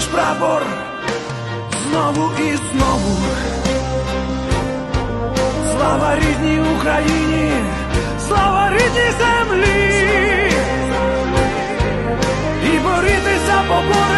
Наш прапор знову і знову. Слава рідній Україні, слава рідній землі. І боритися поборете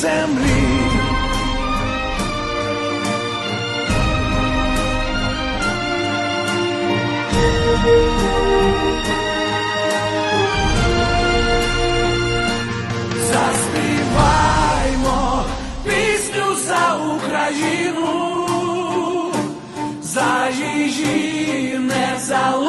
землі. Заспіваймо пісню за Україну, за її незалежність,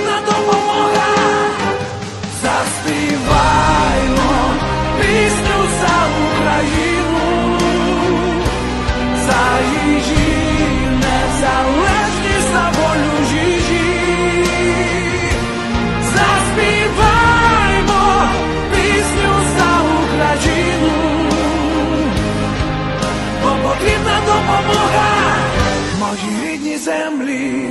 потрібна допомога. Заспіваймо пісню за Україну, за її незалежність, за волю її. Заспіваймо пісню за Україну, бо потрібна допомога моїй рідній землі.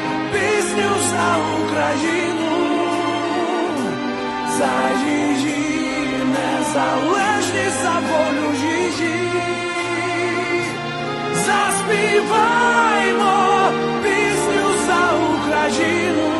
пісню за Україну, за її незалежність, за волю її. Заспіваймо пісню за Україну.